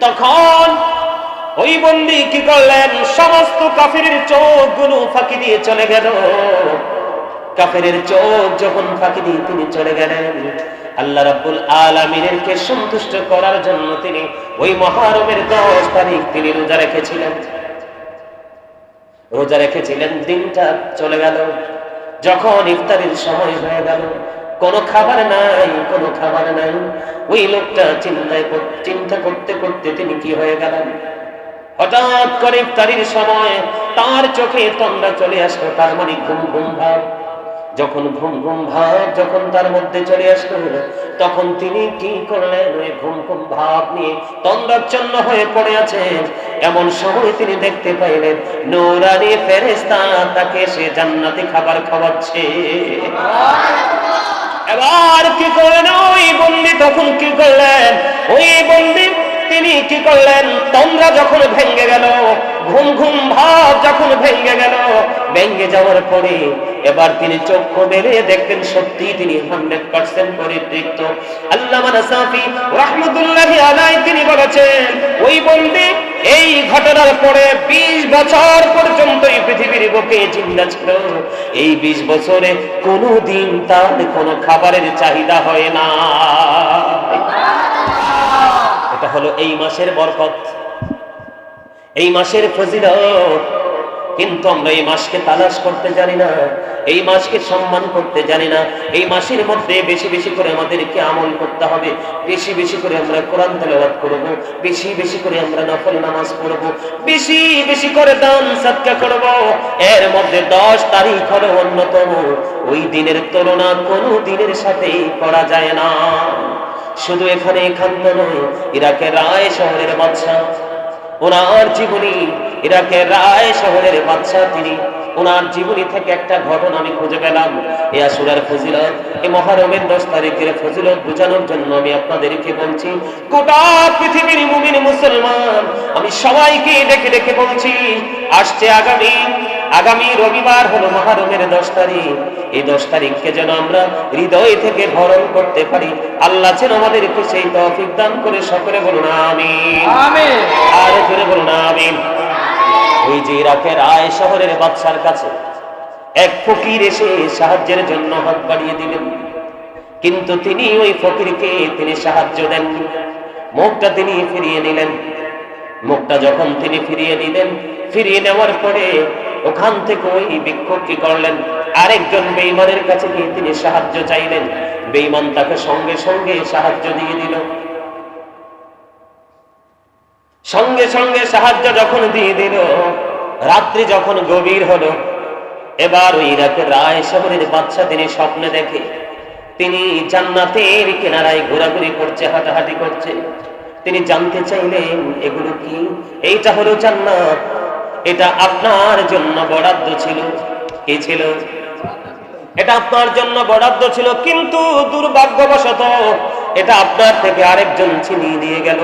তখন ওই বন্দি কি করলেন? সমস্ত কাফিরের চোখগুলো ফাঁকি দিয়ে চলে গেল। কাফেরের চোখ যখন ফাঁকি দিয়ে তিনি চলে গেলেন, আল্লাহ রাব্বুল আলামিনকে সন্তুষ্ট করার জন্য তিনি ওই মহারমের দশ তারিখ তিনি রোজা রেখেছিলেন। রোজা রেখেছিলেন, দিনটা চলে গেল। যখন ইফতারের সময় হয়ে গেল কোনো খাবার নাই, কোনো খাবার নাই। ওই লোকটা চিন্তায় চিন্তা করতে করতে তিনি কি হয়ে গেলেন? হঠাৎ করে ইফতারির সময় তার চোখে তন্দ্রা চলে আসলো, তার মানে ঘুম ঘুম ভাব। যখন ঘুম ঘুম ভাব, যখন তার মধ্যে চলে আসলো, তখন তিনি কি করলেন? ওই ঘুম ঘুম ভাব নিয়ে তন্দ্রাচ্ছন্ন হয়ে পড়ে আছে। এমন সময় তিনি দেখতে পাইলেন, নৌরানি ফেরেস্তা তাকে সে জান্নাতি খাবার খাওয়াচ্ছে। এবার কি করলেন? ওই বন্দি তখন কি করলেন? ওই বন্দি তিনি কি করলেন? তোমরা যখন ভেঙ্গে গেল, ঘুম ঘুম ভাব যখন ভেঙ্গে গেল ভেঙ্গে যাওয়ার পরে এবার তিনি চক্ষু মেলে দেখতেন সত্যি তিনি হান্ড্রেড পার্সেন্ট পরিতৃপ্ত। আল্লাহ রহমতুল্লাহ আলাই তিনি বলেছেন, ওই বন্দি, এই ঘটনার পরে ২০ বছর পর্যন্ত এই পৃথিবীর বুকে জিন্দা ছিল। এই ২০ বছরে কোনো দিন তার কোনো খাবারের চাহিদা হয় না। এটা হলো এই মাসের বরকত। এই মাসের ফজিলত। কিন্তু আমরা এই মাসকে তালাশ করতে জানি না, এই মাসকে সম্মান করতে জানি না, এই মাসের মধ্যে বেশি বেশি করে আমাদেরকে আমল করতে হবে, বেশি বেশি করে আমরা কোরআন তেলাওয়াত করব, বেশি বেশি করে আমরা নফল নামাজ পড়ব, বেশি বেশি করে দান সৎকা করব, এর মধ্যে দশ তারিখ হলো অন্যতম, ওই দিনের তুলনা কোনো দিনের সাথে করা যায় না। শুধু এখানে একান্ত নয়, ইরাকের রায় শহরের বাদশাহ ওনার জীবনী ইরাকের রায় শহরের বাদশাহ তিনি। ওনার জীবনী থেকে একটা ঘটনা আমি খুঁজে পেলাম। এ আসুরার ফজিলত, এ মহারমের দশ তারিখের ফজিলত বোঝানোর জন্য আমি আপনাদেরকে বলছি, গোটা পৃথিবীর মুমিন মুসলমান, আমি সবাইকে ডেকে ডেকে বলছি, আসছে আগামী আগামী রবিবার হলো মহারমের দশ তারিখ। এই দশ তারিখকে যেন আমরা হৃদয় থেকে ভরণ করতে পারি। আল্লাহ যেন আমাদেরকে সেই তৌফিক দান করে সকলে বলুন আমি আর জোরে বলুন আমিন। ওই যে ইরাকের আয় শহরের বাদশার কাছে এক ফকির এসে সাহায্যের জন্য হাত বাড়িয়ে দিলেন। কিন্তু তিনি ওই ফকিরকে তিনি সাহায্য দেননি। মুখটা তিনি ফিরিয়ে নিলেন। মুখটা যখন তিনি ফিরিয়ে নিলেন ফিরিয়ে নেওয়ার পরে ওখান থেকে ওই বিক্ষোভ কি করলেন? আরেকজন বেইমানের কাছে গিয়ে তিনি সাহায্য চাইলেন। বেইমান তাকে সঙ্গে সঙ্গে সাহায্য দিয়ে দিল। সঙ্গে সঙ্গে সাহায্য যখন দিয়ে দিল, রাত্রি যখন গভীর হলো, এবার ওই ইরাকের রায় শহরের বাচ্চা তিনি স্বপ্নে দেখে। তিনি জান্নাতের কিনারায় ঘোরাঘুরি করছে, হাঁটাহাঁটি করছে। তিনি জানতে চাইলেন, এগুলো কি? এইটা হলো জান্নাত। এটা আপনার জন্য বরাদ্দ ছিল। কি ছিল? এটা আপনার জন্য বরাদ্দ ছিল, কিন্তু দুর্ভাগ্যবশত এটা আপনার থেকে আরেকজন ছিনিয়ে নিয়ে গেল।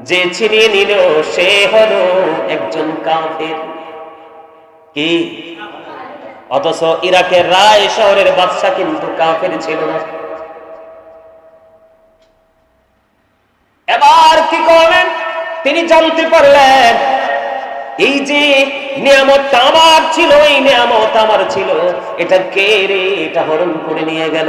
যে ছিনিয়ে নিল, সে হলো একজন কাফের। কি? অথচ ইরাকের রায় শহরের বাদশা কিন্তু কাফের ছিল না। এবার কি করলেন? তিনি জানতে পারলেন এই যে নিয়ামত আমার ছিল, এই নিয়ামত আমার ছিল। এটা কে রে? এটা হরণ করে নিয়ে গেল।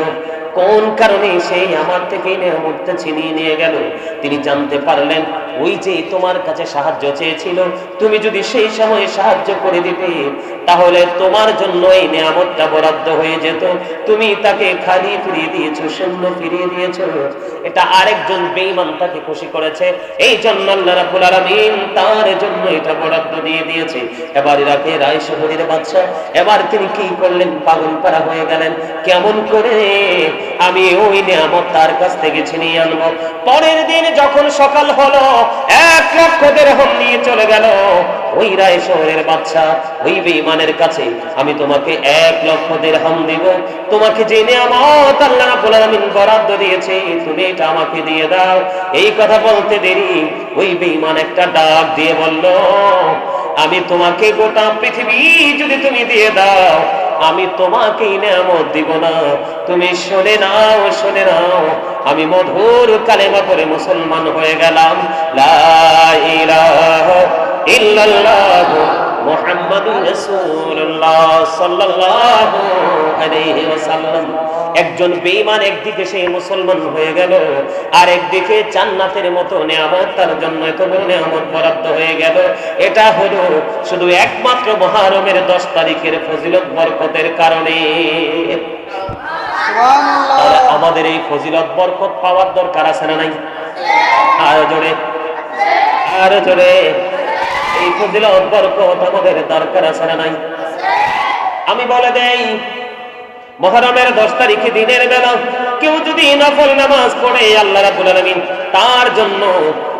কোন কারণে সেই আমার থেকে এই নিয়ামতটা ছিনিয়ে নিয়ে গেল? তিনি জানতে পারলেন, ওই যে তোমার কাছে সাহায্য চেয়েছিল, তুমি যদি সেই সময়ে সাহায্য করে দিতে, তাহলে তোমার জন্য এই নিয়ামতটা বরাদ্দ হয়ে যেত। তুমি তাকে খালি ফিরিয়ে দিয়েছ, শূন্য ফিরিয়ে দিয়েছ। এটা আরেকজন বেঈমান তাকে খুশি করেছে। এই জন্য আল্লাহ রাব্বুল আলামিন তার জন্য এটা বরাদ্দ দিয়ে দিয়েছে। এবার ইরাকে রায় শহরের বাদশা এবার তিনি কি করলেন? পাগল পারা হয়ে গেলেন। কেমন করে আমি ওই নিয়ামত তার কাছ থেকে ছিনিয়ে আনব। পরের দিন যখন সকাল হলো, এক লক্ষ দেড়হম নিয়ে চলে গেল। ওই রায় শহরের বাচ্চা ওই বেঈমানের কাছে আমি তোমাকে এক লক্ষ দেড়হাম দিব। তোমাকে যে নিয়ামত আল্লাহ রাব্বুল আলামিন বরাদ্দ দিয়েছে, তুমি এটা আমাকে দিয়ে দাও। এই কথা বলতে দেরি, ওই বেঈমান একটা ডাক দিয়ে বলল, আমি তোমাকে গোটা পৃথিবী যদি তুমি দিয়ে দাও আমি তোমাকে নামত দিব না। তুমি শোনে নাও শোনে নাও। আমি মধুর কালেমা করে মুসলমান হয়ে গেলাম। লা ইলাহা ইল্লাল্লাহ মুহাম্মাদুর রাসূলুল্লাহ সাল্লাল্লাহু আলাইহি ওয়াসাল্লাম। একজন বেঈমান একদিকে সে মুসলমান হয়ে গেল আর একদিকে জান্নাতের মতো নিয়ামত তার জন্য এত বড় নিয়ামত বরাদ্দ হয়ে গেল। এটা হলো শুধু একমাত্র মহারমের দশ তারিখের ফজিলত বরকতের কারণে। আমাদের এই ফজিলত বরকত পাওয়ার দরকার আছে না নাই? আরও জোরে আরও জোরে। এই ফজিলত বরকত আমাদের দরকার আছে না নাই? আমি বলে দেই মহরমের দশ তারিখে দিনের বেলা কেউ যদি নফল নামাজ পড়ে আল্লাহ রাব্বুল আলামিন, তার জন্য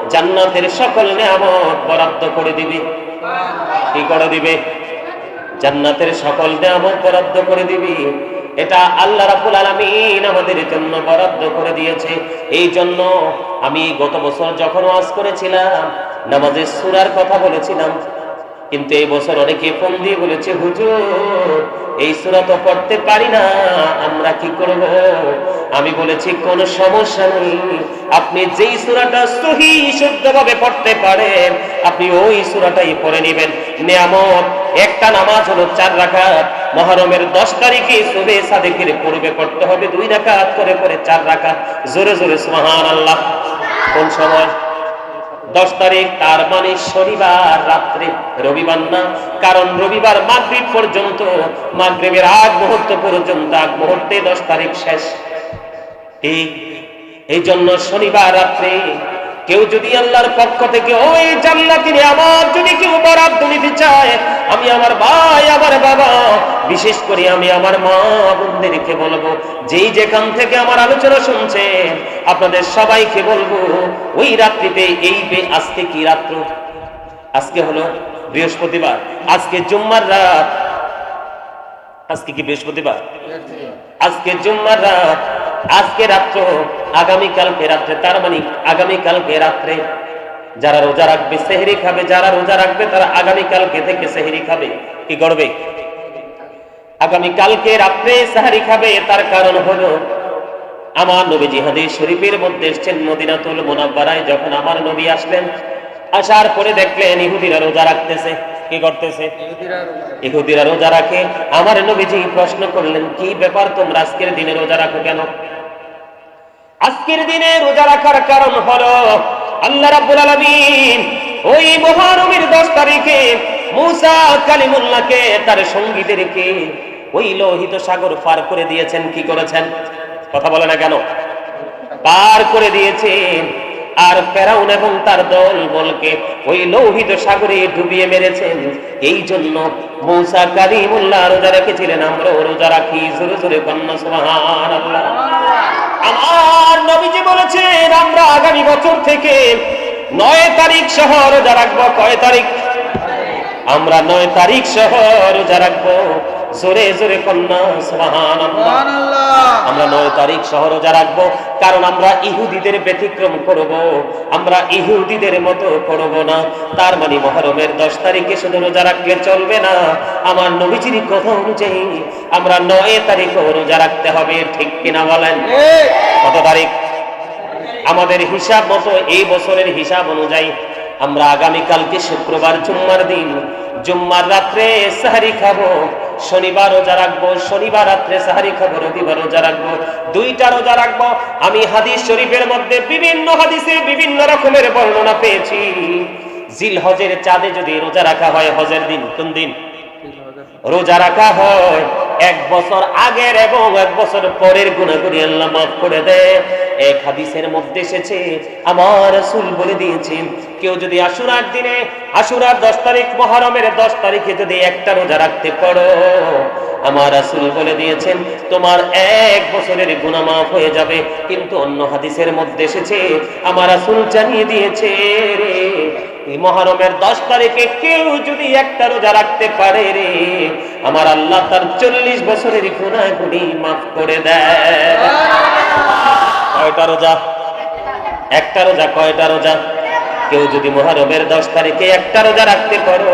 জান্নাতের সকল নিয়ামত বরাদ্দ করে দিবে। কি করে দিবে? জান্নাতের সকল নিয়ামত বরাদ্দ করে দিবি। এটা আল্লাহ রাব্বুল আলামিন আমাদের জন্য বরাদ্দ করে দিয়েছে। এই জন্য আমি গত বছর যখন ওয়াজ করেছিলাম, নামাজের সুরার কথা বলেছিলাম কিন্তু এই বছর অনেকে ফোন দিয়ে বলেছে, হুজুর, এই সুরা তো পড়তে পারি না, আমরা কি করব? আমি বলেছি, কোন সমস্যা নেই। আপনি যেই সূরাটা সহি, শুদ্ধভাবে পড়তে পারেন, আপনি ওই সূরাটাই পড়ে নেবেন। নিয়ামত, একটা নামাজ হলো চার রাখাত মহরমের দশ তারিখে সুবে সাদেকের পূর্বে পড়তে হবে, দুই রাকাত করে করে চার রাখাত জোরে জোরে সুবহান আল্লাহ কোন সময়? দশ তারিখ, তার মানে শনিবার রাত্রে রবিবার না, কারণ রবিবার মাগরীব পর্যন্ত, মাগরীবের আগ মুহূর্ত পর্যন্ত, আগ মুহূর্তে দশ তারিখ শেষ। এই জন্য শনিবার রাত্রে কেউ যদি আল্লাহর পক্ষ থেকে, ওই জান্নাতি আমার যদি কেউ বরাদ্দ নিতে চায়, আমি আমার ভাই, আমার বাবা, বিশেষ করে আমি আমার মা বোনদেরকে বলব, যেই যেখান থেকে আমার আলোচনা শুনছেন আপনাদের সবাইকে বলব, ওই রাত্রিতে এই বে- আজকে কি রাত্র? আজকে হলো বৃহস্পতিবার, আজকে জুম্মার রাত। আজকে কি বৃহস্পতিবার? আজকে জুম্মার রাত। আজকে রাত্র, আগামী কালকে রাত্রে, তার মানে আগামী কালকে রাত্রে যারা রোজা রাখবে, সেহরি খাবে, যারা রোজা রাখবে, তারা আগামী কালকে থেকে সেহরি খাবে। কি করবে? আগামী কালকে রাত্রে সাহারি খাবে, তার কারণ হলো আমার নবীজি হাদিস শরীফের মধ্যে এসছেন মদিনাতুল মুনাব্বারায়, যখন আমার নবী আসলেন, আসার পরে দেখলেন ইহুদিরা রোজা রাখতেছে। কি করতেছে? ইহুদিরা রোজা রাখে। আমার নবীজি প্রশ্ন করলেন কি ব্যাপার তোমরা আজকের দিনে রোজা রাখো কেন? আজকের দিনে রোজা রাখার কারণ হলো আল্লাহ রাব্বুল আলামিন ওই মহারমের দশ তারিখে মুসা কালিমুল্লাহকে তার সঙ্গীদেরকে ওই লোহিত সাগর পার করে দিয়েছেন। কি করেছেন? কথা বলে না কেন? পার করে দিয়েছেন। আর ফেরাউন এবং তার দল বলকে, ওই লোহিত সাগরে ডুবিয়ে মেরেছেন। এই জন্য মৌসা কালিমুল্লাহ রোজা রেখেছিলেন। আমরাও রোজা রাখি। জোরে জোরে আল্লাহ আমার নবীজি বলেছেন, আমরা আগামী বছর থেকে নয় তারিখ সহ রোজা রাখব। কয় তারিখ? আমরা নয় তারিখ সহ রোজা রাখব। জোরে জোরে কন্যা সুবহান আমরা নয় তারিখ সহ রোজা রাখব। কারণ আমরা ইহুদিদের ব্যতিক্রম করব। আমরা ইহুদিদের মতো করব না। তার মানে মহরমের দশ তারিখে শুধু রোজা রাখলে চলবে না। আমার নবীজির কথা অনুযায়ী আমরা নয় তারিখও রোজা রাখতে হবে। ঠিক কিনা বলেন? কত তারিখ? আমাদের হিসাব মতো এই বছরের হিসাব অনুযায়ী আমরা আগামীকালকে শুক্রবার জুম্মার দিন। জুম্মার রাত্রে সাহারি খাব। শনিবার রোজা রাখব, শনিবার রাত্রে সাহারি খাব, রবিবার রোজা রাখব, দুইটা রোজা রাখব। আমি হাদিস শরীফের মধ্যে বিভিন্ন হাদিসে বিভিন্ন রকমের বর্ণনা পেয়েছি। জিল হজের চাঁদে যদি রোজা রাখা হয়, হজের দিন কোন দিন? রোজা রাখা হয়। এক বছর আগের এবং এক বছর পরের গুণাগুণি আল্লাহ মাফ করে দেয় এক হাদিসের মধ্যে এসেছে, আমার রাসূল বলে দিয়েছেন, কেউ যদি আশুরার দিনে, আশুরার দশ তারিখ মহরমের দশ তারিখে যদি একটা রোজা রাখতে পারো আমার রাসূল বলে দিয়েছেন, তোমার এক বছরের গুনাহ মাফ হয়ে যাবে। কিন্তু অন্য হাদিসের মধ্যে এসেছে, আমার রাসূল জানিয়ে দিয়েছে রে মহরমের দশ তারিখে কেউ যদি একটা রোজা রাখতে পারে রে, আমার আল্লাহ তার চল্লিশ বছরের গুণাগুলি মাফ করে দেয়। কয়টা রোজা? একটা রোজা, কয়টা রোজা? কেউ যদি মহরমের দশ তারিখে একটা রোজা রাখতে পারো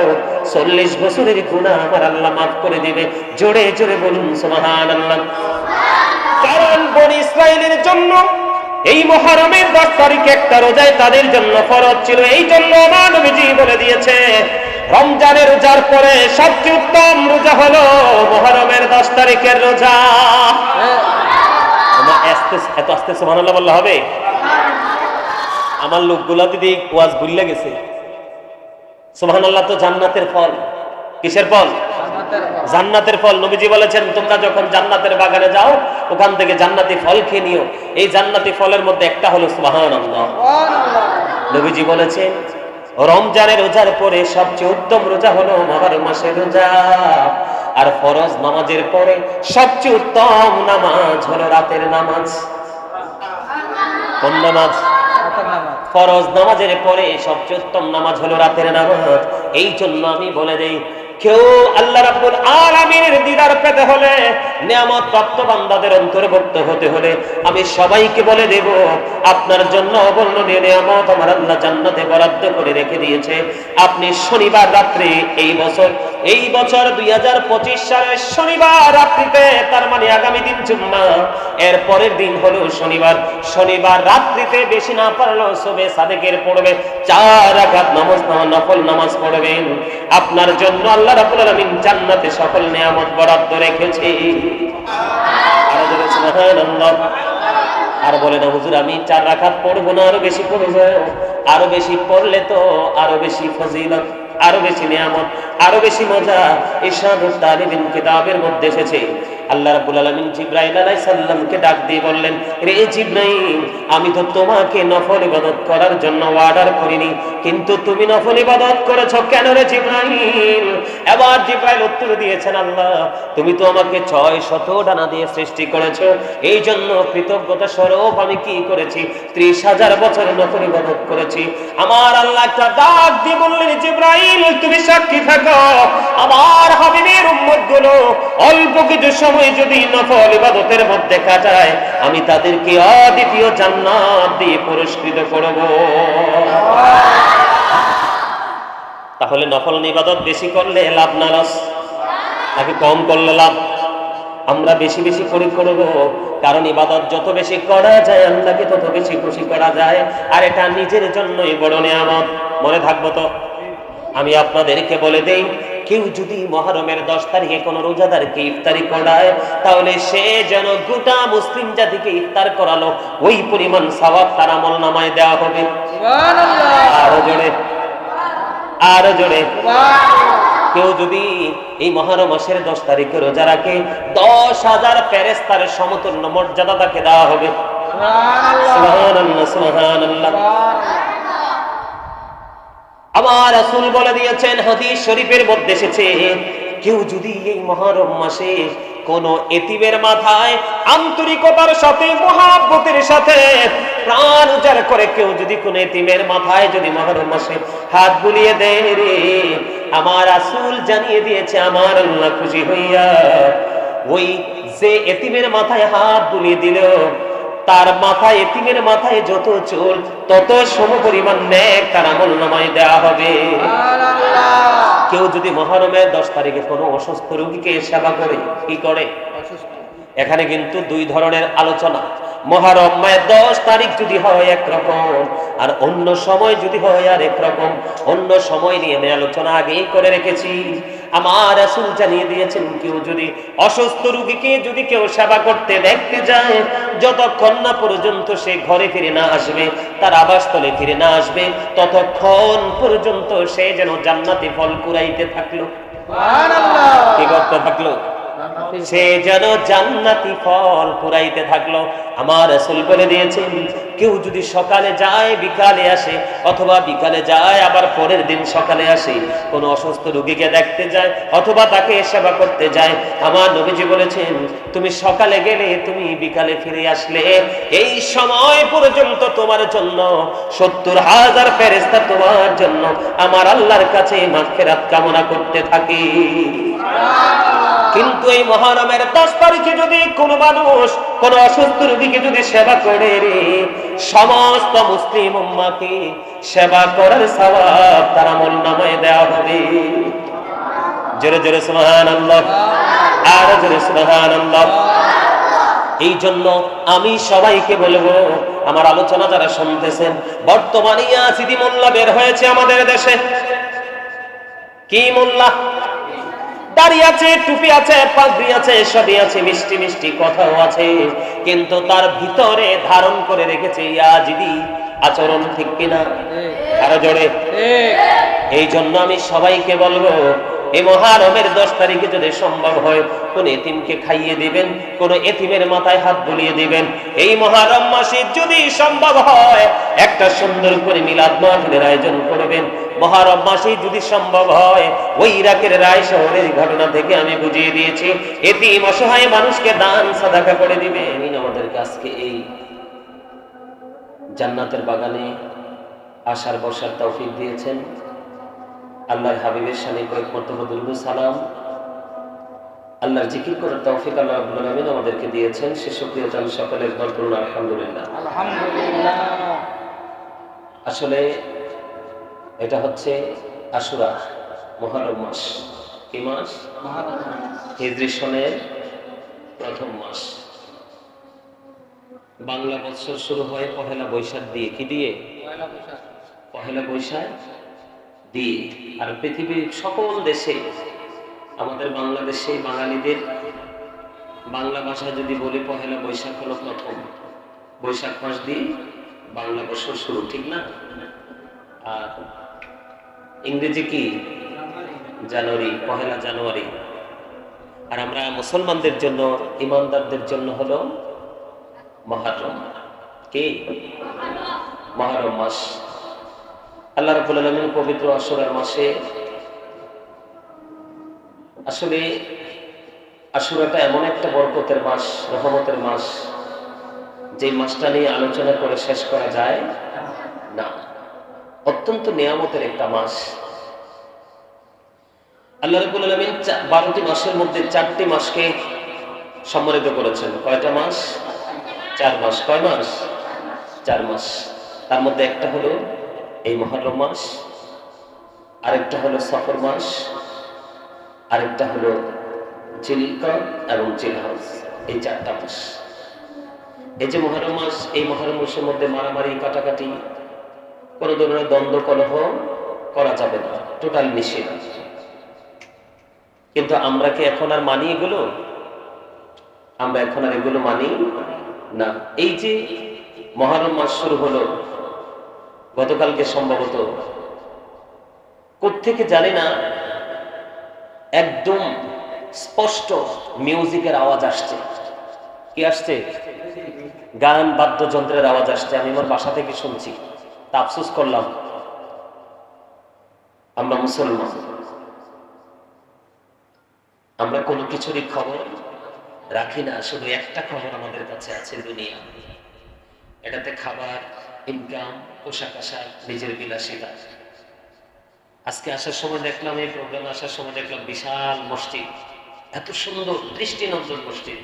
চল্লিশ বছরের গুণা আমার আল্লাহ মাফ করে দিবে। জোরে জোরে বলুন সুবহান আল্লাহ কারণ বনি ইসরায়েলের জন্য এই মহরমের দশ তারিখে একটা রোজায় তাদের জন্য ফরজ ছিল। এই জন্য আমার নবীজি বলে দিয়েছে, রমজানের রোজার পরে সবচেয়ে উত্তম রোজা হলো মহরমের দশ তারিখের রোজা। এত আস্তে সুবহানাল্লাহ বললে হবে? আমার লোকগুলা দিদি ওয়াজ ভুললে গেছে সুবহানাল্লাহ তো জান্নাতের ফল। কিসের ফল? জান্নাতের ফল। নবীজি বলেছেন তোমরা যখন জান্নাতের বাগানে যাও ওখান থেকে জান্নাতি ফল খেয়ে নিও। এই জান্নাতি ফলের মধ্যে একটা হলো সুবহানাল্লাহ। নবীজি বলেছেন রমজানের রোজার পরে সবচেয়ে উত্তম রোজা হলো মহরম মাসের রোজা। আর ফরজ নামাজের পরে সবচেয়ে উত্তম নামাজ হলো রাতের নামাজ। কোন নামাজ? ফরজ নামাজের পরে সবচেয়ে উত্তম নামাজ হলো রাতের নামাজ। এই জন্য আমি বলে দেই কেউ আল্লাহ রাব্বুল আলামিনের দিদার পেতে হলে, নিয়ামত প্রাপ্ত বান্দাদের অন্তর্ভুক্ত হতে হলে আমি সবাইকে বলে দেব, আপনার জন্য অবর্ণনীয় নিয়ামত আমার আল্লাহ জান্নাতে বরাদ্দ করে রেখে দিয়েছে। আপনি শনিবার রাত্রে এই বছর এই বছর দুই সালের শনিবার রাত্রিতে, তার মানে আগামী দিন জুম্মা, এর পরের দিন হলো শনিবার। শনিবার রাত্রিতে বেশি না পারলেও সবে সাদেকের পড়বে, চার রাকাত নামাজ নফল নামাজ পড়বেন। আপনার জন্য আল্লাহ রাব্বুল আলামিন জান্নাতে সকল নিয়ামত বরাদ্দ রেখেছে। আরও জোরে সুবহানাল্লাহ। আর বলে না, হুজুর, আমি চার রাকাত পড়ব না, আরও বেশি পড়ে যায়। আরও বেশি পড়লে তো আরও বেশি ফজিলত, আরও বেশি নিয়ামত, আরও বেশি মজা। ইরশাদুত তালিবিন কিতাবের মধ্যে এসেছে। আল্লাহ রাব্বুল আলামিন জিব্রাইল আলাইহিস সালামকে ডাক দিয়ে বললেন, রে জিব্রাইল, আমি তো তোমাকে নফল ইবাদত করার জন্য অর্ডার করিনি, কিন্তু তুমি নফল ইবাদত করেছ কেন রে জিব্রাইল? এবার জিব্রাইল উত্তর দিয়েছেন, আল্লাহ, তুমি তো আমাকে ছয় শত ডানা দিয়ে সৃষ্টি করেছ এই জন্য কৃতজ্ঞতা স্বরূপ আমি কি করেছি? ত্রিশ হাজার বছর নফল ইবাদত করেছি। আমার আল্লাহ একটা ডাক দিয়ে বললেন, জিব্রাইল, তুমি সাক্ষী থাকো, আমার হাবিবের উম্মতগুলো অল্প কিছু সময় যদি নফল ইবাদতের মধ্যে কাটায় আমি তাদেরকে অদ্বিতীয় জান্নাত দিয়ে পুরস্কৃত করব। তাহলে নফল ইবাদত বেশি করলে লাভ না লস? কম করলে লাভ? আমরা বেশি বেশি করে করব। কারণ ইবাদত যত বেশি করা যায়, আল্লাহকে তত বেশি খুশি করা যায়। আর এটা নিজের জন্যই বড় নেয়ামত। মনে থাকব তো? আমি আপনাদেরকে বলে দেই কেউ যদি মহরমের দশ তারিখে কোনো রোজাদারকে ইফতারি করায় তাহলে সে যেন গোটা মুসলিম জাতিকে ইফতার করালো। ওই পরিমাণ সওয়াব তার আমল নামায় দেওয়া হবে। আরও জোরে। আরও জোরে। কেউ যদি এই মহারম মাসের দশ তারিখে রোজা রাখে দশ হাজার ফেরেস্তার সমতুল্য মর্যাদা তাকে দেওয়া হবে সুবহানাল্লাহ, সুবহানাল্লাহ। আমার রাসূল বলে দিয়েছেন, হাদিস শরীফের মধ্যে এসেছে, কেউ যদি এই মহরম মাসে কোন এতিমের মাথায় আন্তরিকতার সাথে, মহাব্বতের সাথে প্রাণ উজাড় করে কেউ যদি কোন এতিমের মাথায় যদি মহরম মাসে হাত বুলিয়ে দেয় রে, আমার রাসূল জানিয়ে দিয়েছে, আমার আল্লাহ খুশি হইয়া ওই যে এতিমের মাথায় হাত বুলিয়ে দিল তার মাথায় এতিমের মাথায় যত চুল তত সম পরিমাণ নেক তার আমল নামায় দেওয়া হবে। কেউ যদি মহরমের দশ তারিখে কোনো অসুস্থ রোগীকে সেবা করে কি করে? এখানে কিন্তু দুই ধরনের আলোচনা। মহারম মায়ের দশ তারিখ যদি হয় একরকম আর অন্য সময় যদি হয় আর একরকম অন্য সময় নিয়ে আমি আলোচনা আগেই করে রেখেছি। আমার রাসূল জানিয়ে দিয়েছেন কেউ যদি অসুস্থ রোগীকে যদি কেউ সেবা করতে দেখতে যায় যতক্ষণ না পর্যন্ত সে ঘরে ফিরে না আসবে তার আবাসস্থলে ফিরে না আসবে ততক্ষণ পর্যন্ত সে যেন জান্নাতে ফল কুড়াইতে থাকল। কি করতে থাকল? সে যেন জান্নাতি ফল পুরাইতে থাকল। আমার রাসূল বলে দিয়েছেন কেউ যদি সকালে যায় বিকালে আসে অথবা বিকালে যায় আবার পরের দিন সকালে আসে কোন অসুস্থ রোগীকে দেখতে যায় অথবা তাকে সেবা করতে যায় আমার নবীজি বলেছেন তুমি সকালে গেলে তুমি বিকালে ফিরে আসলে এই সময় পর্যন্ত তোমার জন্য সত্তর হাজার ফেরেস্তা তোমার জন্য আমার আল্লাহর কাছে মাগফিরাত কামনা করতে থাকি। কিন্তু এই মহারমের দশ তারিখে যদি কোনো মানুষ কোন অসুস্থ রোগীকে যদি সেবা করে রে, সমস্ত মুসলিম উম্মাকে সেবা করার সওয়াব তার আমল নামায় দেওয়া হবে। জোরে জোরে আল্লাহ আর জোরে আল্লাহ এই জন্য আমি সবাইকে বলব, আমার আলোচনা যারা শুনতেছেন, বর্তমানে ইয়াসিদি মোল্লা বের হয়েছে আমাদের দেশে। কি মোল্লা? দাড়ি আছে, টুপি আছে, পাগড়ি আছে সবই আছে, মিষ্টি মিষ্টি কথাও আছে। কিন্তু তার ভিতরে ধারণ করে রেখেছে ইয়াজিদি। আচরণ ঠিক কিনা? জোরে। এই জন্য আমি সবাইকে বলব এই মহারমের দশ তারিখে যদি সম্ভব হয়, কোন এতিমকে খাইয়ে দিবেন, কোন এতিমের মাথায় হাত বুলিয়ে দিবেন। এই মহারম মাসে যদি সম্ভব হয়, একটা সুন্দর করে মিলাদ মাহফিলের আয়োজন করবেন। মহারম মাসে যদি সম্ভব হয় ওই ইরাকের রায় শহরের ঘটনা থেকে আমি বুঝিয়ে দিয়েছি। এতিম অসহায় মানুষকে দান সাদাকা করে দিবেন আমাদেরকে আজকে এই জান্নাতের বাগানে আসার বসার তৌফিক দিয়েছেন। আল্লাহর হাবিবের সামনে কয়েক সালাম। আল্লাহর জিকির করার তৌফিক আল্লাহ রাব্বুল আলামিন আমাদেরকে দিয়েছেন। সে শুকরিয়া জান সকলে একবার করুন আলহামদুলিল্লাহ। আলহামদুলিল্লাহ। আসলে এটা হচ্ছে আশুরা, মহরম মাস। কি মাস? হিজরি প্রথম মাস। বাংলা বৎসর শুরু হয় পহেলা বৈশাখ দিয়ে। কি দিয়ে? পহেলা বৈশাখ দিয়ে। আর পৃথিবীর সকল দেশে, আমাদের বাংলাদেশে বাঙালিদের বাংলা ভাষা যদি বলি, পহেলা বৈশাখ হলো প্রথম। বৈশাখ মাস দিয়ে বাংলা বছর শুরু, ঠিক না? আর ইংরেজি কি? জানুয়ারি, পহেলা জানুয়ারি। আর আমরা মুসলমানদের জন্য, ইমানদারদের জন্য হলো মহারম। কি? মহারম মাস। আল্লাহ রাব্বুল আলামিন পবিত্র আসরের মাসে আসলে আশুরাটা এমন একটা বরকতের মাস, রহমতের মাস। যে মাসটা নিয়ে আলোচনা করে শেষ করা যায় অত্যন্ত নিয়ামতের একটা মাস। আল্লাহ রাব্বুল আলামিন বারোটি মাসের মধ্যে চারটি মাসকে সম্মানিত করেছেন। কয়টা মাস? চার মাস। কয় মাস? চার মাস। তার মধ্যে একটা হলো এই মহরম মাস, আরেকটা হলো সফর মাস, আরেকটা হলো জিলকর এবং জিলহজ। এই চারটা মাস। এই যে মহরম মাস, এই মহরম মাসের মধ্যে মারামারি, কাটাকাটি কোনো ধরনের দ্বন্দ্ব কলহ করা যাবে না, টোটাল নিষেধ কিন্তু আমরা কি এখন আর মানি এগুলো? আমরা এখন আর এগুলো মানি না। এই যে মহরম মাস শুরু হলো, গতকালকে সম্ভবত, কোত্থেকে জানি না, একদম স্পষ্ট মিউজিকের আওয়াজ আসছে। কি আসছে? গান, বাদ্যযন্ত্রের আওয়াজ আসছে। আমি আমার বাসা থেকে শুনছি। তা আফসোস করলাম। আমরা মুসলমান। আমরা কোনো কিছুরই খবর রাখি না শুধু একটা খবর আমাদের কাছে আছে দুনিয়া। এটাতে খাবার ইনকাম পোশাক আশাক নিজের বিলাসিতা। আজকে আসার সময় দেখলাম এই প্রোগ্রামে আসার সময় দেখলাম বিশাল মসজিদ। এত সুন্দর দৃষ্টিনন্দন মসজিদ।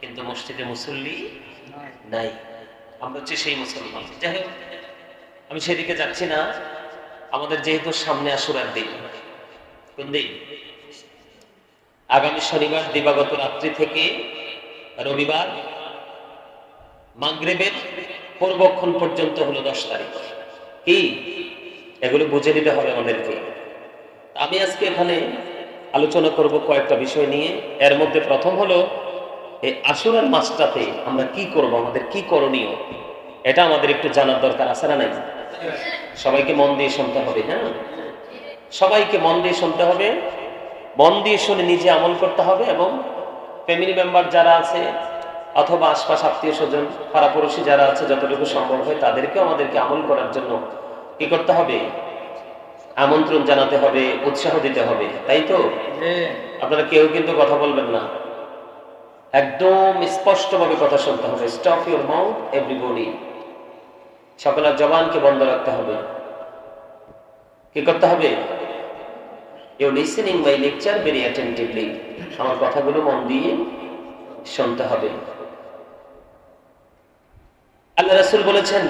কিন্তু মসজিদে মুসল্লি নাই। আমরা হচ্ছে সেই মুসলমান। যাই হোক আমি সেদিকে যাচ্ছি না। আমাদের যেহেতু সামনে আসুরার দিন। কোন দিন? আগামী শনিবার দিবাগত রাত্রি থেকে রবিবার মাগরেবের পূর্বক্ষণ পর্যন্ত হলো দশ তারিখ। কি? এগুলো বুঝে নিতে হবে আমাদেরকে। আমি আজকে এখানে আলোচনা করব কয়েকটা বিষয় নিয়ে। এর মধ্যে প্রথম হলো এই আসুরার মাসটাতে আমরা কি করব? আমাদের কি করণীয়? এটা আমাদের একটু জানার দরকার, আছে না নাই? সবাইকে মন দিয়ে শুনতে হবে হ্যাঁ? সবাইকে মন দিয়ে শুনতে হবে, মন দিয়ে শুনে নিজে আমল করতে হবে এবং ফ্যামিলি মেম্বার যারা আছে অথবা আশপাশ আত্মীয় স্বজন, পাড়াপড়শি যারা আছে, যতটুকু সম্ভব হয় তাদেরকে আমাদেরকে আমল করার জন্য কি করতে হবে? আমন্ত্রণ জানাতে হবে, উৎসাহ দিতে হবে, তাই তো? আপনারা কেউ কিন্তু কথা বলবেন না। একদম স্পষ্টভাবে কথা শুনতে হবে। স্টপ ইউর মাউথ এভরিবডি সকলের জবানকে বন্ধ রাখতে হবে। কি করতে হবে? You listening my lecture very attentively আমার কথাগুলো মন দিয়ে শুনতে হবে। আল্লাহ রাসূল বলেছেন,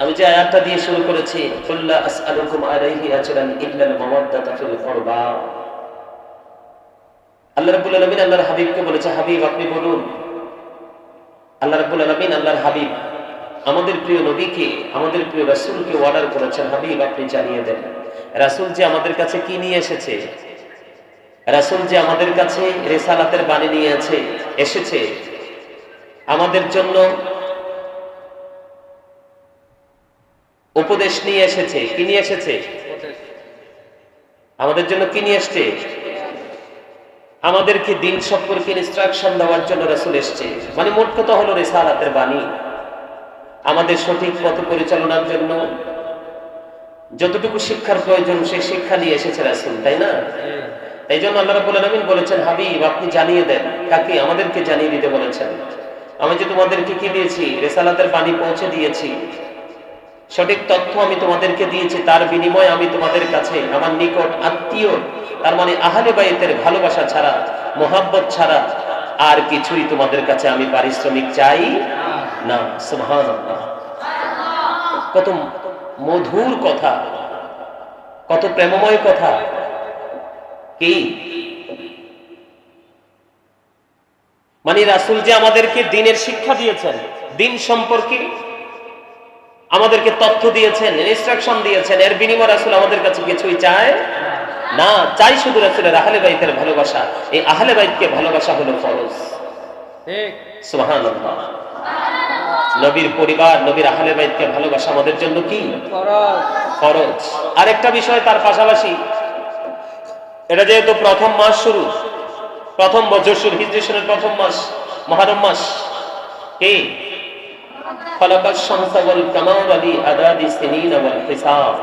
আমি যে আয়াতটা দিয়ে শুরু করেছি কুল্লা আসআলুকুম আলাইহি আজরান ইল্লাল মাওয়াদ্দাতা ফিল কুরবা। আল্লাহ রাব্বুল আলামিন আল্লাহর হাবিবকে বলেছে, হাবিব, আপনি বলুন। আল্লাহ রাব্বুল আলামিন আল্লাহর হাবিব আমাদের প্রিয় নবীকে, আমাদের প্রিয় রাসূলকে অর্ডার করেছেন হাবিব, আপনি জানিয়ে দেন। রাসূল যে আমাদের কাছে কি নিয়ে এসেছে? রাসূল যে আমাদের কাছে রেসালাতের বাণী নিয়ে আছে, এসেছে। আমাদের জন্য উপদেশ নিয়ে এসেছে। কি নিয়ে এসেছে? আমাদের জন্য কি নিয়ে এসছে? আমাদেরকে দিন সম্পর্কে ইনস্ট্রাকশন দেওয়ার জন্য রাসূল এসছে। মানে মোট কথা হলো রেসালাতের বাণী। আমাদের সঠিক পথ পরিচালনার জন্য যতটুকু শিক্ষার প্রয়োজন, সেই শিক্ষা নিয়ে এসেছে রাসূল, তাই না? এই জন্য আল্লাহ রাব্বুল আলামিন বলেছেন, হাবিব, আপনি জানিয়ে দেন, কাকে? আমাদেরকে জানিয়ে দিতে বলেছেন। আমি যে তোমাদেরকে কি দিয়েছি? রেসালাতের বাণী পৌঁছে দিয়েছি। সঠিক তথ্য আমি তোমাদেরকে দিয়েছি, তার বিনিময়ে আমি তোমাদের কাছে আমার নিকট আত্মীয়, তার মানে আহলে বাইতের ভালোবাসা ছাড়া, মোহাব্বত ছাড়া আর কিছুই তোমাদের কাছে আমি পারিশ্রমিক চাই না সুবহানাল্লাহ। কত মধুর কথা কত প্রেমময় কথা। কি? মানে রাসূল যে আমাদেরকে দিনের শিক্ষা দিয়েছেন দিন সম্পর্কে আমাদেরকে তথ্য দিয়েছেন ইনস্ট্রাকশন দিয়েছেন এর বিনিময় রাসূল আমাদের কাছে কিছুই চায় না চাই শুধু রাসূলের আহলে বাইতের ভালোবাসা। এই আহলে বাইতকে ভালোবাসা হলো ফরজ। ঠিক। সুবহানাল্লাহ। নবীর পরিবার, নবীর আহলে বাইতকে ভালোবাসা আমাদের জন্য কি? ফরজ। আরেকটা বিষয় তার পাশাপাশি, এটা যেহেতু প্রথম মাস শুরু, প্রথম বছর শুরু, হিজরি সনের প্রথম মাস, মহারম মাস, কি? খলাকাস শামসা ওয়াল আদাদি সিনিন ওয়াল হিসাব।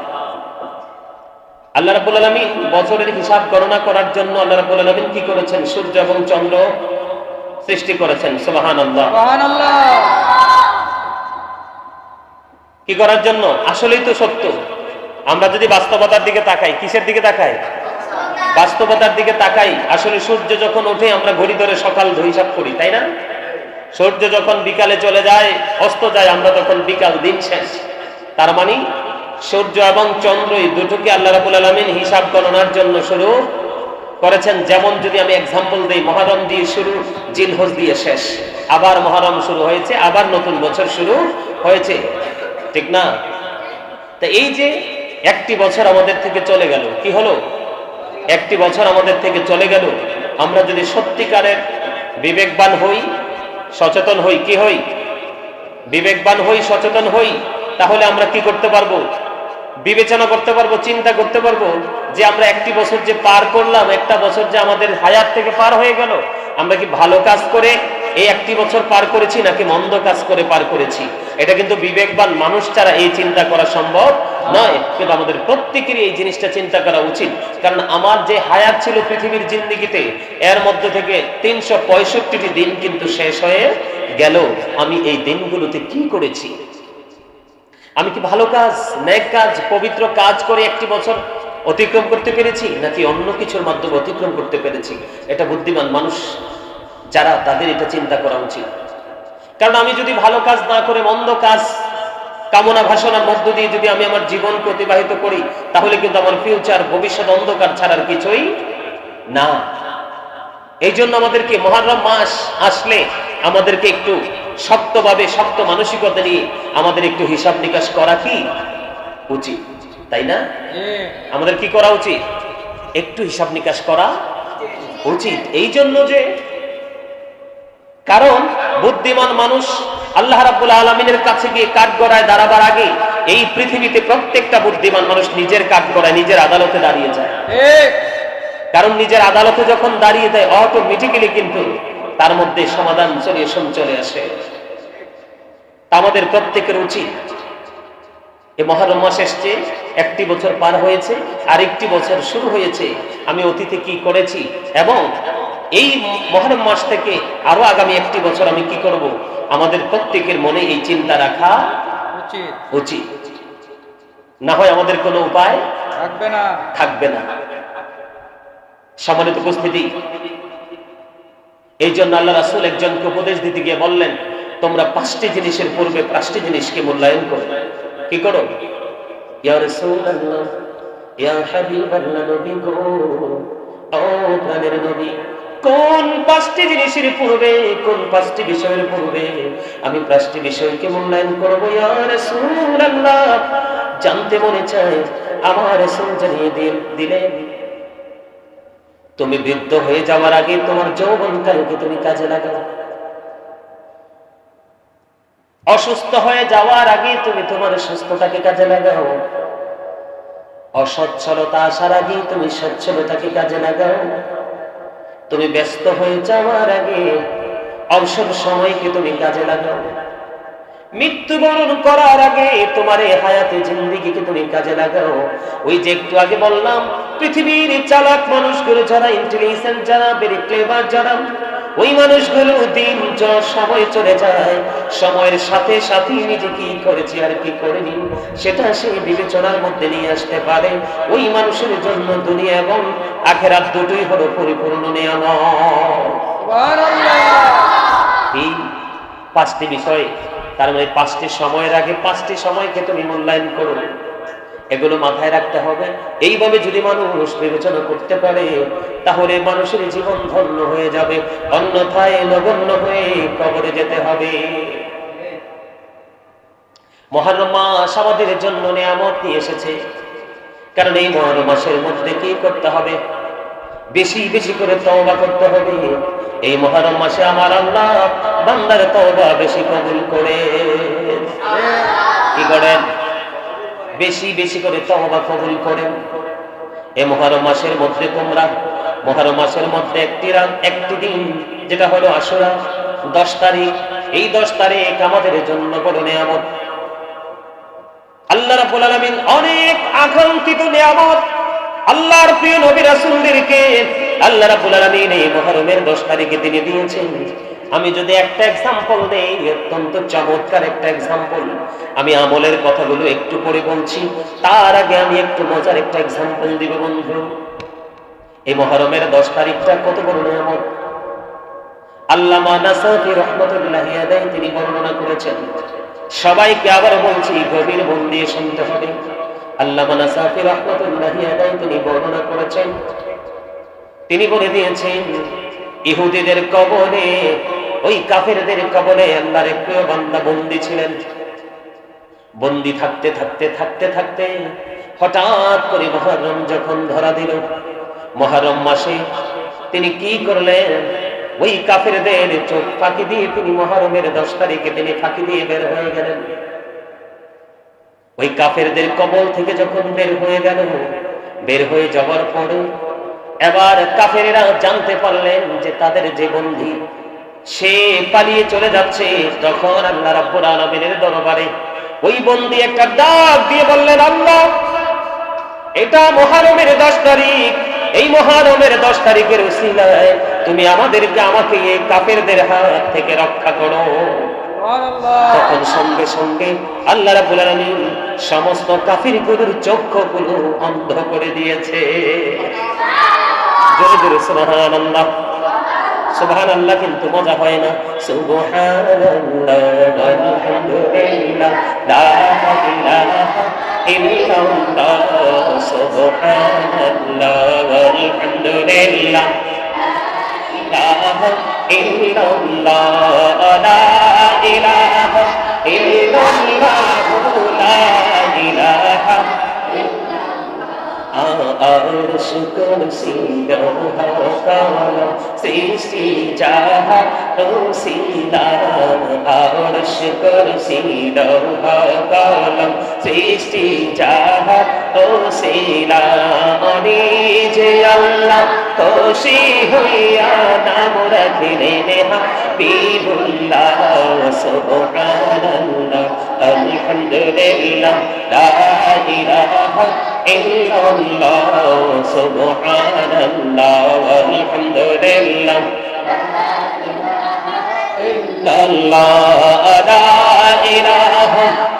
আল্লাহ রাব্বুল আলামিন বছরের হিসাব গণনা করার জন্য আল্লাহ রাব্বুল আলামিন কি করেছেন? সূর্য এবং চন্দ্র সৃষ্টি করেছেন সুবহানাল্লাহ। কি করার জন্য? আসলেই তো সত্য। আমরা যদি বাস্তবতার দিকে তাকাই কিসের দিকে তাকাই? বাস্তবতার দিকে তাকাই আসলে সূর্য যখন ওঠে আমরা ঘড়ি ধরে সকাল হিসাব করি তাই না? সূর্য যখন বিকালে চলে যায় অস্ত যায় আমরা তখন বিকাল দিন শেষ। তার মানে সূর্য এবং চন্দ্র এই দুটোকে আল্লাহ রাবুল আলমিন হিসাব গণনার জন্য শুরু করেছেন, যেমন যদি আমি এক্সাম্পল দিই, মহারম দিয়ে শুরু, জিলহজ দিয়ে শেষ। আবার মহারম শুরু হয়েছে, আবার নতুন বছর শুরু হয়েছে। ঠিক না? তা এই যে একটি বছর আমাদের থেকে চলে গেল, কি হলো? একটি বছর আমাদের থেকে চলে গেল। আমরা যদি সত্যিকারের বিবেকবান হই, সচেতন হই, কি হই? বিবেকবান হই, সচেতন হই, তাহলে আমরা কি করতে পারব? বিবেচনা করতে পারব, চিন্তা করতে পারব যে আমরা একটি বছর যে পার করলাম, একটা বছর যে আমাদের হায়াত থেকে পার হয়ে গেল, আমরা কি ভালো কাজ করে এই একটি বছর পার করেছি নাকি মন্দ কাজ করে পার করেছি? এটা কিন্তু বিবেকবান মানুষ ছাড়া এই চিন্তা করা সম্ভব নয়। কিন্তু আমাদের প্রত্যেকেরই এই জিনিসটা চিন্তা করা উচিত। কারণ আমার যে হায়াত ছিল পৃথিবীর জিন্দিগিতে, এর মধ্যে থেকে তিনশো পঁয়ষট্টিটি দিন কিন্তু শেষ হয়ে গেল। আমি এই দিনগুলোতে কি করেছি? আমি কি ভালো কাজ, ন্যাক কাজ, পবিত্র কাজ করে একটি বছর অতিক্রম করতে পেরেছি, নাকি অন্য কিছুর মাধ্যমে অতিক্রম করতে পেরেছি? এটা বুদ্ধিমান মানুষ, যারা তাদের এটা চিন্তা করা উচিত। কারণ আমি যদি ভালো কাজ না করে মন্দ কাজ, কামনা ভাষণার মধ্য দিয়ে যদি আমি আমার জীবনকে অতিবাহিত করি, তাহলে কিন্তু আমার ফিউচার ভবিষ্যৎ অন্ধকার ছাড়ার কিছুই না। এই জন্য আমাদেরকে মহারম মাস আসলে আমাদেরকে একটু শক্তভাবে শক্ত মানসিকতা নিয়ে আমাদের একটু হিসাব নিকাশ করা কি উচিত তাই না? আমাদের কি করা উচিত? একটু হিসাব নিকাশ করা উচিত। এই জন্য যে কারণ বুদ্ধিমান মানুষ আল্লাহ রাব্বুল আলমিনের কাছে গিয়ে কাঠ গড়ায় দাঁড়াবার আগে এই পৃথিবীতে প্রত্যেকটা বুদ্ধিমান মানুষ নিজের কাঠ গড়ায় নিজের আদালতে দাঁড়িয়ে যায়। কারণ নিজের আদালতে যখন দাঁড়িয়ে দেয় অটোমেটিক্যালি কিন্তু তার মধ্যে সমাধান সলিউশন চলে আসে। আমাদের প্রত্যেকের উচিত। এই মহারম মাস এসছে একটি বছর পার হয়েছে আরেকটি বছর শুরু হয়েছে। আমি অতীতে কি করেছি এবং এই মহারম মাস থেকে আরও আগামী একটি বছর আমি কি করব? আমাদের প্রত্যেকের মনে এই চিন্তা রাখা উচিত। উচিত। না হয় আমাদের কোনো উপায় থাকবে না। থাকবে না। সম্মানিত উপস্থিতি এই জন্য আল্লাহ রাসুল একজনকে উপদেশ দিতে গিয়ে বললেন, তোমরা পাঁচটি জিনিসের পূর্বে পাঁচটি জিনিসকে মূল্যায়ন করো। কি করো? কোন পাঁচটি জিনিসের পূর্বে, কোন পাঁচটি বিষয়ের পূর্বে আমি পাঁচটি বিষয়কে মূল্যায়ন করব? জানতে মনে চায়, আমার জানিয়ে দিল- দিলেন। তুমি বৃদ্ধ হয়ে যাওয়ার আগে তোমার যৌবনকালকে তুমি কাজে লাগাও। অসুস্থ হয়ে যাওয়ার আগে তুমি তোমার সুস্থতাকে কাজে লাগাও। অসচ্ছলতা আসার আগে তুমি সচ্ছলতাকে কাজে লাগাও। তুমি ব্যস্ত হয়ে যাওয়ার আগে অবসর সময়কে তুমি কাজে লাগাও। মৃত্যুবরণ করার আগে তোমার এই হায়াতে জিন্দিগিকে তুমি কাজে লাগাও। ওই যে একটু আগে বললাম পৃথিবীর চালাক মানুষগুলো যারা ইন্টেলিজেন্ট যারা ভেরি ক্লেভার যারা ওই মানুষগুলো দিন সময় চলে যায়। সময়ের সাথে সাথে নিজে কি করেছি আর কি করেনি সেটা সে বিবেচনার মধ্যে নিয়ে আসতে পারে। ওই মানুষের জন্য দুনিয়া এবং আখেরাত দুটোই হলো পরিপূর্ণ নিয়ামক পাঁচটি বিষয় তার মানে পাঁচটি সময়ের আগে পাঁচটি সময়কে তুমি মূল্যায়ন করো এগুলো মাথায় রাখতে হবে। এইভাবে যদি মানুষ বিবেচনা করতে পারে, তাহলে মানুষের জীবন ধন্য হয়ে যাবে। অন্যথায় নগণ্য হয়ে কবরে যেতে হবে। মহারম মাস আমাদের জন্য নিয়ামত নিয়ে এসেছে। কারণ এই মহারম মাসের মধ্যে কি করতে হবে? বেশি বেশি করে তওবা করতে হবে। এই মহারম মাসে আমার আল্লাহ বান্দার তওবা বেশি কবুল করে। কি করেন? বেশি বেশি করে তওবা কবুল করেন। এই মহারম মাসের মধ্যে তোমরা, মহারম মাসের মধ্যে একটি রাত, একটি দিন, যেটা হলো আশুরা, দশ তারিখ, এই দশ তারিখ আমাদের জন্য বড় নিয়ামত। আল্লাহ রাব্বুল আলামিন অনেক আকাঙ্ক্ষিত নিয়ামত আল্লাহর প্রিয় নবী রাসূলদেরকে আল্লাহ রাব্বুল আলামিন এই মুহররমের 10 তারিখে তিনি দিয়েছেন। আমি যদি একটা এক্সাম্পল দেই, অত্যন্ত চমৎকার একটা এক্সাম্পল আমি আমলের কথাগুলো একটু পরে বলছি। তার আগে আমি একটু মজার একটা এক্সাম্পল দিব বন্ধু। এই মুহররমের 10 তারিখটা কত বড় নিয়ামত? আল্লামা নাসাফি রহমতুল্লাহ আলাইহি তিনি বর্ণনা করেছেন। সবাইকে আবার বলছি, গভীর মন দিয়ে শুনতে হবে। ইহুদিদের ওই কাফেরদের আল্লাহর প্রিয় বন্দী ছিলেন। বন্দি থাকতে থাকতে থাকতে থাকতে হঠাৎ করে মহরম যখন ধরা দিল, মহরম মাসে তিনি কি করলেন? ওই কাফেরদের চোখ ফাঁকি দিয়ে তিনি মহরমের দশ তারিখে তিনি ফাঁকি দিয়ে বের হয়ে গেলেন। ওই কাফেরদের কবল থেকে যখন বের হয়ে গেল, বের হয়ে যাওয়ার পরে এবার কাফেরেরা জানতে পারলেন যে তাদের যে বন্দী, সে পালিয়ে চলে যাচ্ছে। তখন আল্লাহ রাব্বুল আলামিনের দরবারে ওই বন্দী একটা ডাক দিয়ে বললেন, আল্লাহ, এটা মহারমের দশ তারিখ। এই মহারমের দশ তারিখের উসিলায় তুমি আমাদেরকে, আমাকে এই কাফেরদের হাত থেকে রক্ষা করো। তখন সঙ্গে সঙ্গে আল্লাহ আলামিন সমস্ত কাফিরগুলোর চক্ষুগুলো অন্ধ করে দিয়েছে। জোরে জোরে সুবহানাল্লাহ। কিন্তু মজা হয় না। সুবহানাল্লাহ, আলহামদুলিল্লাহ illallah la ilaha illallah la ilaha আরশুকল সিংহাকাল সৃষ্টি যাহা রসিলা আরশুকল সিংহাকাল সৃষ্টি যাহা রসিলা যে আল্লাহ, খুশি হইয়া নাম রাখিলেন হাবিবুল্লাহ সুবহানাল্লাহ, আলহামদুলিল্লাহ, লা ইলাহা ইল্লাল্লাহ, সুবহানাল্লাহ, আলহামদুলিল্লাহ, লা ইলাহা ইল্লাল্লাহ, লা ইলাহা